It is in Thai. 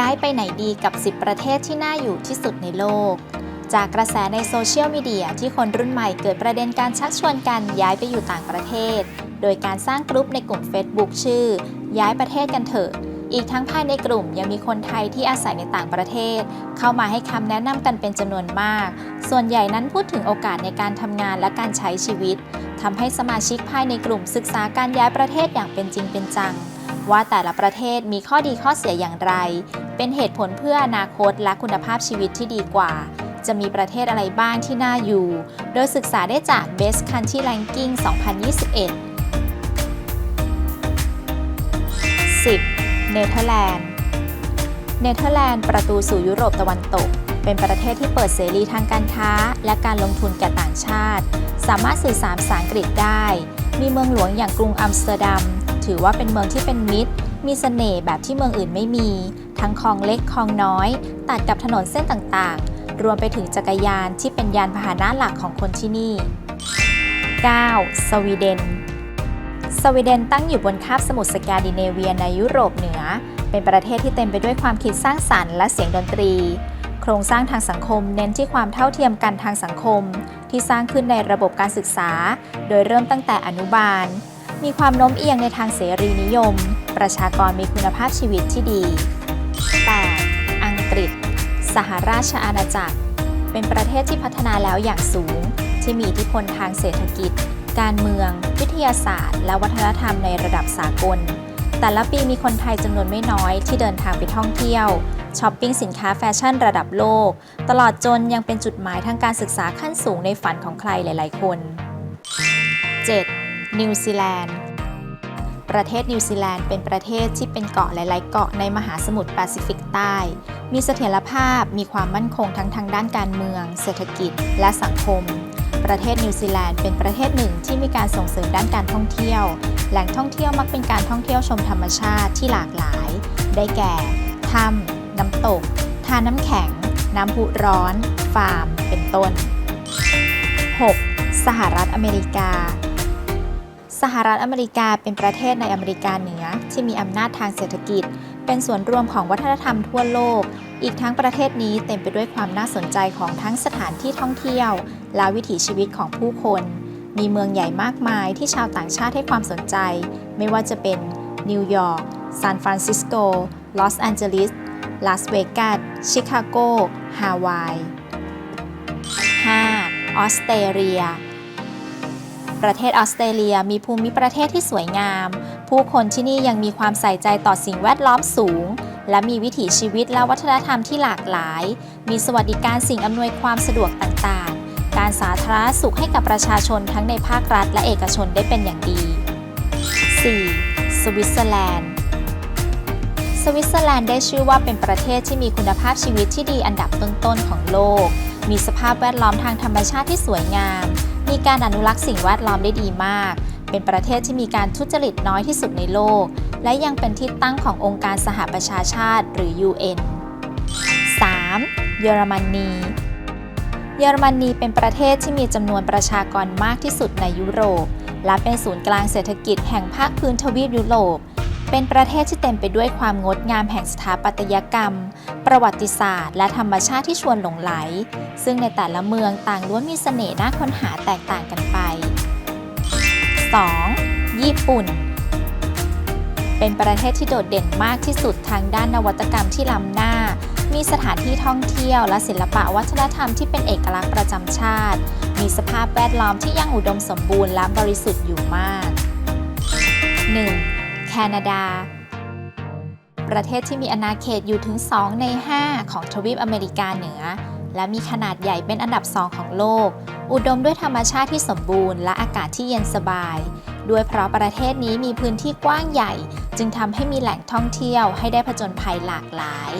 ย้ายไปไหนดีกับ 10 ประเทศที่น่าอยู่ที่สุดในโลก จากกระแสในโซเชียลมีเดียที่คนรุ่นใหม่เกิดประเด็นการชักชวนกันย้ายไปอยู่ต่างประเทศ โดยการสร้างกลุ่มในกลุ่ม Facebook ชื่อ ย้ายประเทศกันเถอะ อีกทั้งภายในกลุ่มยังมีคนไทยที่อาศัยในต่างประเทศ เข้ามาให้คำแนะนำกันเป็นจำนวนมาก ส่วนใหญ่นั้นพูดถึงโอกาสในการทำงานและการใช้ชีวิตทำให้สมาชิกภายในกลุ่มศึกษาการย้ายประเทศอย่างเป็นจริงเป็นจังว่าแต่ละประเทศมีข้อดีข้อเสียอย่างไร เป็นเหตุผลเพื่ออนาคตและคุณภาพชีวิตที่ดีกว่า จะมีประเทศอะไรบ้างที่น่าอยู่ โดยศึกษาได้จาก Best Country Ranking 2021 10. เนเธอร์แลนด์ เนเธอร์แลนด์ประตูสู่ยุโรปตะวันตก เป็นประเทศที่เปิดเสรีทางการค้า และการลงทุนแก่ต่างชาติ สามารถสื่อสารภาษาอังกฤษได้ มีเมืองหลวงอย่างกรุงอัมสเตอร์ดัม ถือว่าเป็นเมืองที่เป็นมิตร มีเสน่ห์แบบที่เมืองอื่นไม่มี ทั้งคลองเล็กคลองน้อย ตัดกับถนนเส้นต่างๆ รวมไปถึงจักรยานที่เป็นยานพาหนะหลักของคนที่นี่ 9. สวีเดน สวีเดนตั้งอยู่บนคาบสมุทรสแกนดิเนเวียในยุโรปเหนือ เป็นประเทศที่เต็มไปด้วยความคิดสร้างสรรค์และเสียงดนตรี โครงสร้างทางสังคมเน้นที่ความเท่าเทียมกันทางสังคม ที่สร้างขึ้นในระบบการศึกษา โดยเริ่มตั้งแต่อนุบาล มีความโน้มเอียงในทางเสรีนิยม ประชากรมีคุณภาพชีวิตที่ดี 8. อังกฤษ สหราชอาณาจักร เป็นประเทศที่พัฒนาแล้วอย่างสูง ที่มีอิทธิพลทางเศรษฐกิจ การเมือง วิทยาศาสตร์ และวัฒนธรรมในระดับสากล แต่ละปีมีคนไทยจำนวนไม่น้อยที่เดินทางไปท่องเที่ยวช้อปปิ้งสินค้าแฟชั่นระดับโลก ตลอดจนยังเป็นจุดหมายทางการศึกษาขั้นสูงในฝันของใครหลาย ๆ คน 7. นิวซีแลนด์ ประเทศนิวซีแลนด์เป็นประเทศที่เป็นเกาะหลาย ๆ เกาะในมหาสมุทรแปซิฟิกใต้ มีเสถียรภาพ มีความมั่นคงทั้งทางด้านการเมือง เศรษฐกิจ และสังคม ประเทศนิวซีแลนด์เป็นประเทศหนึ่งที่มีการส่งเสริมด้านการท่องเที่ยว แหล่งท่องเที่ยวมักเป็นการท่องเที่ยวชมธรรมชาติที่หลากหลาย ได้แก่ ถ้ำน้ำตก ทาน้ำแข็ง น้ำพุร้อน ฟาร์ม เป็นต้น 6. สหรัฐอเมริกา สหรัฐอเมริกาเป็นประเทศในอเมริกาเหนือ ที่มีอำนาจทางเศรษฐกิจ เป็นส่วนรวมของวัฒนธรรมทั่วโลก อีกทั้งประเทศนี้เต็มไปด้วยความน่าสนใจของทั้งสถานที่ท่องเที่ยว และวิถีชีวิตของผู้คน มีเมืองใหญ่มากมายที่ชาวต่างชาติให้ความสนใจ ไม่ว่าจะเป็นนิวยอร์กซานฟรานซิสโก ลอสแอนเจลิส ลาสเวกัส ชิคาโก ฮาวาย 5. ออสเตรเลีย ประเทศออสเตรเลียมีภูมิประเทศที่สวยงาม ผู้คนที่นี่ยังมีความใส่ใจต่อสิ่งแวดล้อมสูง และมีวิถีชีวิตและวัฒนธรรมที่หลากหลาย มีสวัสดิการสิ่งอำนวยความสะดวกต่างๆ การสาธารณสุขให้กับประชาชนทั้งในภาครัฐและเอกชนได้เป็นอย่างดี 4. สวิตเซอร์แลนด์ สวิตเซอร์แลนด์ได้ชื่อว่าเป็นประเทศที่มีคุณภาพชีวิตที่ดีอันดับต้นๆของโลก มีสภาพแวดล้อมทางธรรมชาติที่สวยงาม มีการอนุรักษ์สิ่งแวดล้อมได้ดีมาก เป็นประเทศที่มีการทุจริตน้อยที่สุดในโลก และยังเป็นที่ตั้งขององค์การสหประชาชาติหรือ UN 3. เยอรมนีเยอรมนีเป็นประเทศที่มีจำนวนประชากรมากที่สุดในยุโรป และเป็นศูนย์กลางเศรษฐกิจแห่งภาคพื้นทวีปยุโรป เป็นประเทศที่เต็มไปด้วยความงดงามแห่งสถาปัตยกรรม ประวัติศาสตร์ และธรรมชาติที่ชวนหลงไหล ซึ่งในแต่ละเมืองต่างล้วนมีเสน่ห์น่าค้นหาแตกต่างกันไป 2. ญี่ปุ่น เป็นประเทศที่โดดเด่นมากที่สุดทางด้านนวัตกรรมที่ล้ำหน้า มีสถานที่ท่องเที่ยว และศิลปะวัฒนธรรมที่เป็นเอกลักษณ์ประจำชาติ มีสภาพแวดล้อมที่ยังอุดมสมบูรณ์และบริสุทธิ์อยู่มาก 1. แคนาดา ประเทศที่มีอาณาเขตอยู่ถึง 2 ใน 5 ของทวีปอเมริกาเหนือ และมีขนาดใหญ่เป็นอันดับ2ของโลก อุดมด้วยธรรมชาติที่สมบูรณ์และอากาศที่เย็นสบาย ด้วยเพราะประเทศนี้มีพื้นที่กว้างใหญ่ จึงทำให้มีแหล่งท่องเที่ยวให้ได้ผจญภัยหลากหลาย